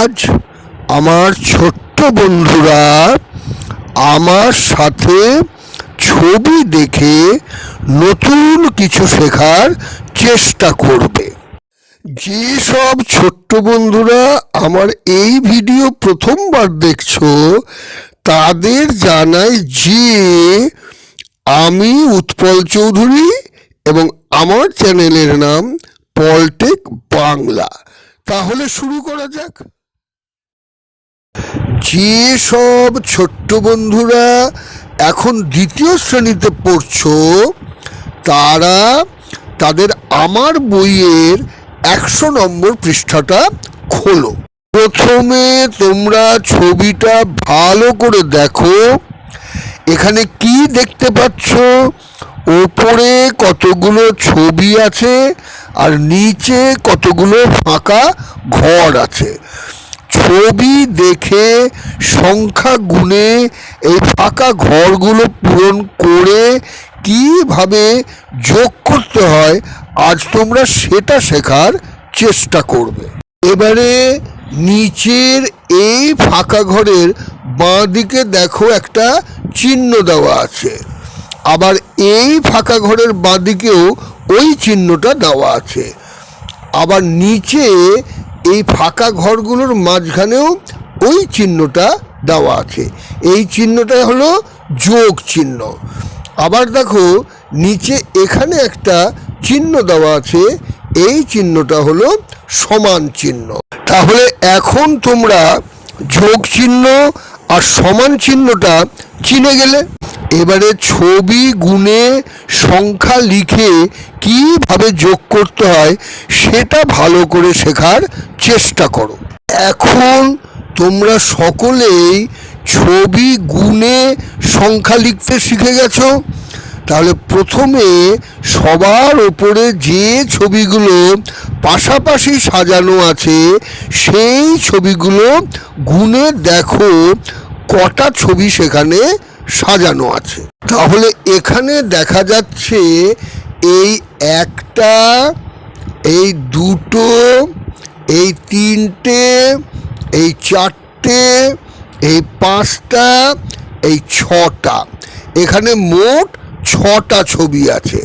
আজ আমার ছোট্ট বন্ধুরা আমার সাথে ছবি দেখে নতুন কিছু শেখার চেষ্টা করবে। যেসব ছোট্ট বন্ধুরা আমার এই ভিডিও প্রথমবার দেখছ, তাদের জানাই যে আমি উৎপল চৌধুরী এবং আমার চ্যানেলের নাম পলটেক বাংলা। তাহলে শুরু করা যাক। যে সব ছোট্ট বন্ধুরা, এখন দ্বিতীয় শ্রেণীতে পড়ছো, তারা তাদের আমার বইয়ের একশো নম্বর পৃষ্ঠাটা খোলো। প্রথমে তোমরা ছবিটা ভালো করে দেখো, এখানে কি দেখতে পাচ্ছ? ওপরে কতগুলো ছবি আছে, আর নিচে কতগুলো ফাঁকা ঘর আছে। ছবি দেখে সংখ্যা গুণে এই ফাঁকা ঘরগুলো পূরণ করে কীভাবে যোগ করতে হয়, আজ তোমরা সেটা শেখার চেষ্টা করবে। এবারে নিচের এই ফাঁকা ঘরের বাঁ দিকে দেখো একটা চিহ্ন দেওয়া আছে। আবার এই ফাঁকা ঘরের বাঁ দিকেও ওই চিহ্নটা দেওয়া আছে। আবার নিচে এই ফাঁকা ঘরগুলোর মাঝখানেও ওই চিহ্নটা দেওয়া আছে। এই চিহ্নটা হলো যোগ চিহ্ন। আবার দেখো, নিচে এখানে একটা চিহ্ন দেওয়া আছে। এই চিহ্নটা হলো সমান চিহ্ন। তাহলে এখন তোমরা যোগ চিহ্ন আর সমান চিহ্নটা চিনে গেলে? এবারে ছবি গুণে সংখ্যা লিখে কীভাবে যোগ করতে হয় সেটা ভালো করে শেখার চেষ্টা করো। এখন তোমরা সকলেই ছবি গুণে সংখ্যা লিখতে শিখে গেছো? তাহলে প্রথমে সবার ওপরে যে ছবিগুলো পাশাপাশি সাজানো আছে, সেই ছবিগুলো গুণে দেখো কটা ছবি সেখানে সাজানো আছে। তাহলে এখানে দেখা যাচ্ছে এই একটা, এই দুটো, এই তিনটে, এই চারটে, এই পাঁচটা, এই ছটা। এখানে মোট ছটা ছবি আছে।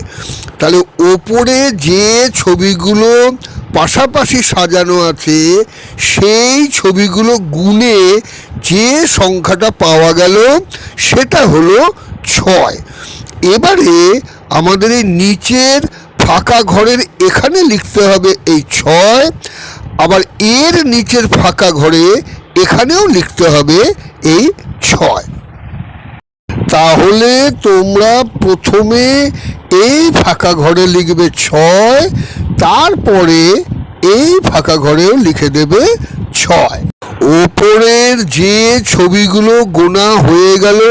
তাহলে ওপরে যে ছবিগুলো পাশাপাশি সাজানো আছে, সেই ছবিগুলো গুণে যে সংখ্যাটা পাওয়া গেল, সেটা হলো ছয়। এবারে আমাদের এই নিচের ফাঁকা ঘরের এখানে লিখতে হবে এই ছয়, আবার এর নিচের ফাঁকা ঘরে এখানেও লিখতে হবে এই ছয়। তাহলে তোমরা প্রথমে এই ফাঁকা ঘরে লিখবে ছয় তারপরে এই ফাঁকা ঘরেও লিখে দেবে ছয়। ওপরের যে ছবিগুলো গোনা হয়ে গেল,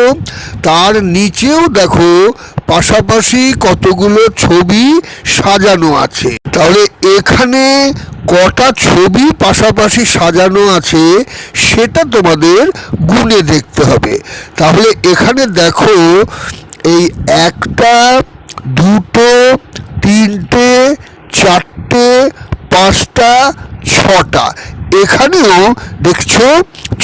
তার নিচেও দেখো পাশাপাশি কতগুলো ছবি সাজানো আছে। তাহলে এখানে কটা ছবি পাশাপাশি সাজানো আছে, সেটা তোমাদের গুণে দেখতে হবে। তাহলে এখানে দেখো এই একটা, দুটো, তিনটে, চারটে পাঁচটা ছটা। এখানেও দেখছ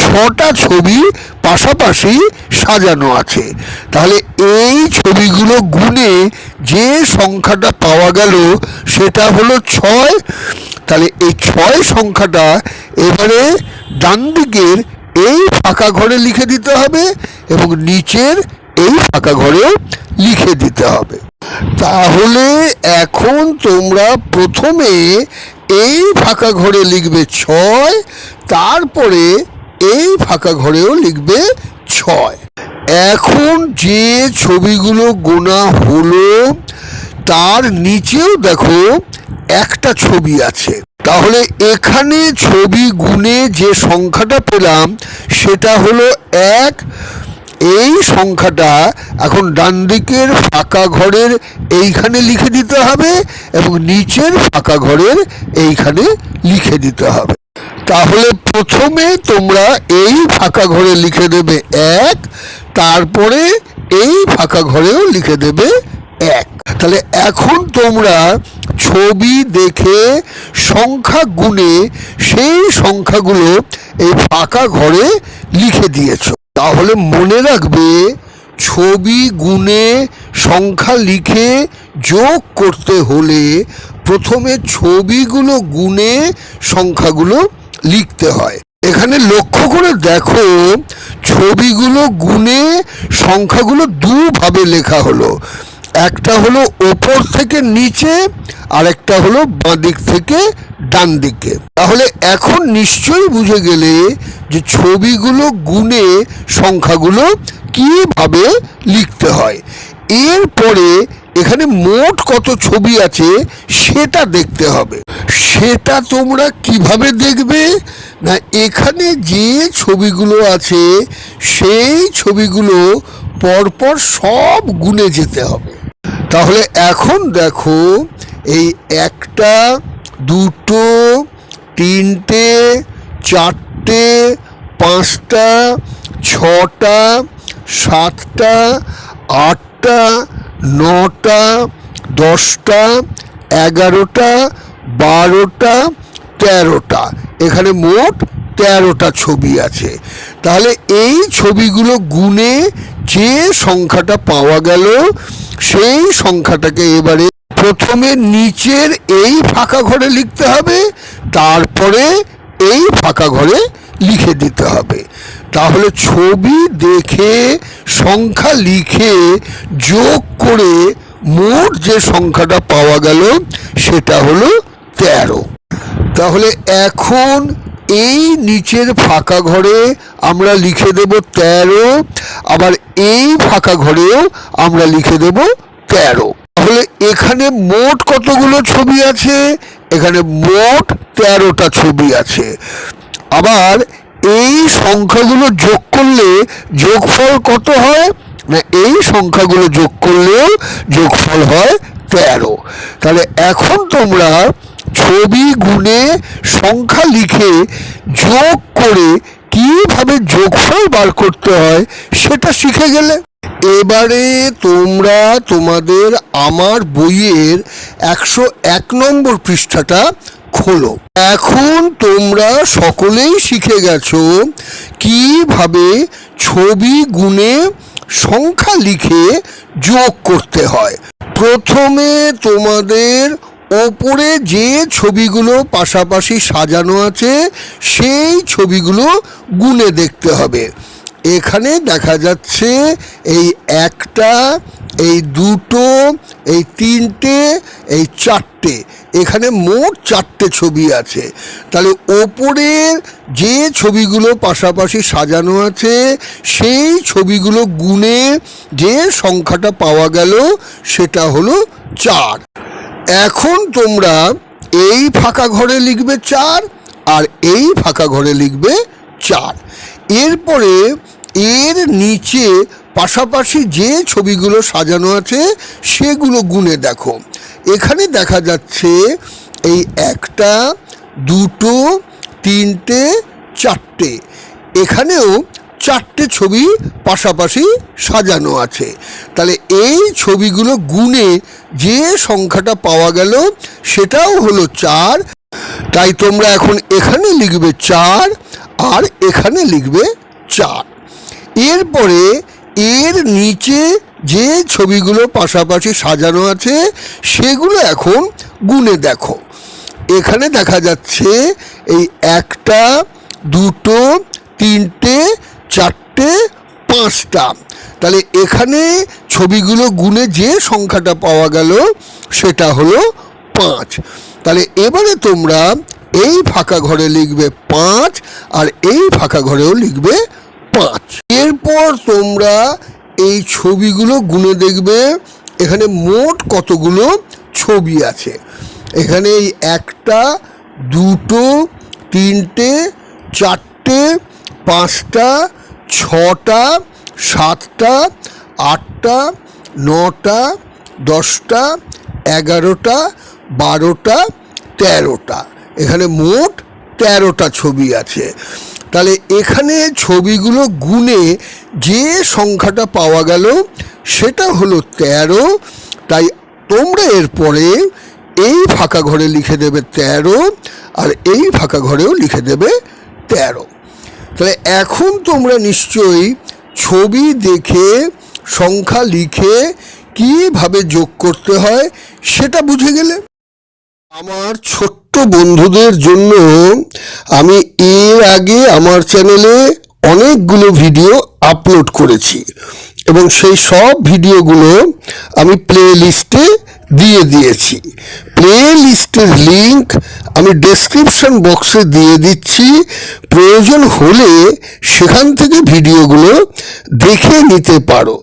ছটা ছবি পাশাপাশি সাজানো আছে। তাহলে এই ছবিগুলো গুণে যে সংখ্যাটা পাওয়া গেল, সেটা হলো ছয়। তাহলে এই ছয় সংখ্যাটা এবারে ডান দিকের এই ফাঁকা ঘরে লিখে দিতে হবে এবং নিচের এই ফাঁকা ঘরেও লিখে দিতে হবে। তাহলে এখন তোমরা প্রথমে এই ফাঁকা ঘরে লিখবে ছয়, তারপরে এই ফাঁকা ঘরেও লিখবে ছয়। এখন যে ছবিগুলো গোনা হলো, তার নিচেও দেখো একটা ছবি আছে। তাহলে এখানে ছবি গুনে যে সংখ্যাটা পেলাম, সেটা হলো এক এই সংখ্যাটা এখন ডান দিকের ফাঁকা ঘরের এইখানে লিখে দিতে হবে এবং নিচের ফাঁকা ঘরের এইখানে লিখে দিতে হবে। তাহলে প্রথমে তোমরা এই ফাঁকা ঘরে লিখে দেবে এক, তারপরে এই ফাঁকা ঘরেও লিখে দেবে এক। তাহলে এখন তোমরা ছবি দেখে সংখ্যা গুণে সেই সংখ্যাগুলো এই ফাঁকা ঘরে লিখে দিয়েছ। তাহলে মনে রাখবে, ছবি গুণে সংখ্যা লিখে যোগ করতে হলে প্রথমে ছবিগুলো গুণে সংখ্যাগুলো লিখতে হয়। এখানে লক্ষ্য করে দেখো, ছবিগুলো গুণে সংখ্যাগুলো দুভাবে লেখা হলো। একটা হলো ওপর থেকে নিচে আর একটা হলো বাঁদিক থেকে ডান দিকে। তাহলে এখন নিশ্চয়ই বুঝে গেলে যে ছবিগুলো গুণে সংখ্যাগুলো কীভাবে লিখতে হয়। এরপরে এখানে মোট কত ছবি আছে সেটা দেখতে হবে। সেটা তোমরা কীভাবে দেখবে? না, এখানে যে ছবিগুলো আছে সেই ছবিগুলো পরপর সব গুণে যেতে হবে। তাহলে এখন দেখো, এই একটা দুটো, তিনটে, চারটে, পাঁচটা, ছটা, সাতটা, আটটা, নটা, দশটা, এগারোটা, বারোটা, তেরোটা। এখানে মোট তেরোটা ছবি আছে। তাহলে এই ছবিগুলো গুণে যে সংখ্যাটা পাওয়া গেল, সেই সংখ্যাটাকে এবারে প্রথমে নিচের এই ফাঁকা ঘরে লিখতে হবে, তারপরে এই ফাঁকা ঘরে লিখে দিতে হবে। তাহলে ছবি দেখে, সংখ্যা লিখে, যোগ করে মোট যে সংখ্যাটা পাওয়া গেল, সেটা হলো তেরো। তাহলে এখন এই নিচের ফাঁকা ঘরে আমরা লিখে দেব তেরো, আবার এই ফাঁকা ঘরেও আমরা লিখে দেব তেরো। তাহলে এখানে মোট কতগুলো ছবি আছে? এখানে মোট তেরোটা ছবি আছে। আবার এই সংখ্যাগুলো যোগ করলে যোগফল কত হয়? না, এই সংখ্যাগুলো যোগ করলেও যোগফল হয় তেরো। তাহলে এখন তোমরা ছবি গুণে সংখ্যা লিখে যোগ করে কীভাবে যোগফল বার করতে হয় সেটা শিখে গেলে। এবারে তোমরা তোমাদের আমার বইয়ের একশো এক নম্বর পৃষ্ঠাটা খোলো। এখন তোমরা সকলেই শিখে গেছো কীভাবে ছবি গুণে সংখ্যা লিখে যোগ করতে হয়। প্রথমে তোমাদের ওপরে যে ছবিগুলো পাশাপাশি সাজানো আছে, সেই ছবিগুলো গুণে দেখতে হবে। এখানে দেখা যাচ্ছে এই একটা, এই দুটো, এই তিনটে, এই চারটে। এখানে মোট চারটে ছবি আছে। তাহলে ওপরের যে ছবিগুলো পাশাপাশি সাজানো আছে, সেই ছবিগুলো গুণে যে সংখ্যাটা পাওয়া গেল, সেটা হলো চার। এখন তোমরা এই ফাঁকা ঘরে লিখবে চার আর এই ফাঁকা ঘরে লিখবে চার। এরপরে এর নিচে পাশাপাশি যে ছবিগুলো সাজানো আছে, সেগুলো গুণে দেখো। এখানে দেখা যাচ্ছে এই একটা, দুটো, তিনটে, চারটে। এখানেও চারটে ছবি পাশাপাশি সাজানো আছে। তাহলে এই ছবিগুলো গুণে যে সংখ্যাটা পাওয়া গেল, সেটাও হলো চার। তাই তোমরা এখন এখানে লিখবে চার আর এখানে লিখবে চার। এরপরে এর নিচে যে ছবিগুলো পাশাপাশি সাজানো আছে, সেগুলো এখন গুনে দেখো। এখানে দেখা যাচ্ছে এই একটা, দুটো, তিনটে, চারটে, পাঁচটা। তাহলে এখানে ছবিগুলো গুনে যে সংখ্যাটা পাওয়া গেল, সেটা হলো পাঁচ। তাহলে এবারে তোমরা এই ফাঁকা ঘরে লিখবে পাঁচ আর এই ফাঁকা ঘরেও লিখবে পাঁচ। এরপর তোমরা এই ছবিগুলো গুনে দেখবে, এখানে মোট কতগুলো ছবি আছে। এখানে এই একটা, দুটো, তিনটে, চারটে, পাঁচটা, ছটা, সাতটা, আটটা, নটা, দশটা, এগারোটা, বারোটা, তেরোটা। এখানে মোট তেরোটা ছবি আছে। তাহলে এখানে ছবিগুলো গুণে যে সংখ্যাটা পাওয়া গেল, সেটা হলো তেরো। তাই তোমরা এরপরে এই ফাঁকা ঘরে লিখে দেবে তেরো আর এই ফাঁকা ঘরেও লিখে দেবে তেরো। তাহলে এখন তোমরা নিশ্চয়ই ছবি দেখে, সংখ্যা লিখে কীভাবে যোগ করতে হয় সেটা বুঝে গেলে। আমার ছোট্ট বন্ধুদের জন্য আমি এর আগে আমার চ্যানেলে অনেকগুলো ভিডিও আপলোড করেছি এবং সেই সব ভিডিওগুলো আমি প্লে লিস্টে দিয়ে দিয়েছি। প্লে লিস্টের লিঙ্ক আমি ডেসক্রিপশন বক্সে দিয়ে দিচ্ছি। প্রয়োজন হলে সেখান থেকে ভিডিওগুলো দেখে নিতে পারো।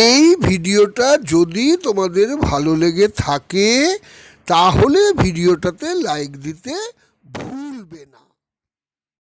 এই ভিডিওটা যদি তোমাদের ভালো লেগে থাকে তাহলে ভিডিওটাতে লাইক দিতে ভুলবে না।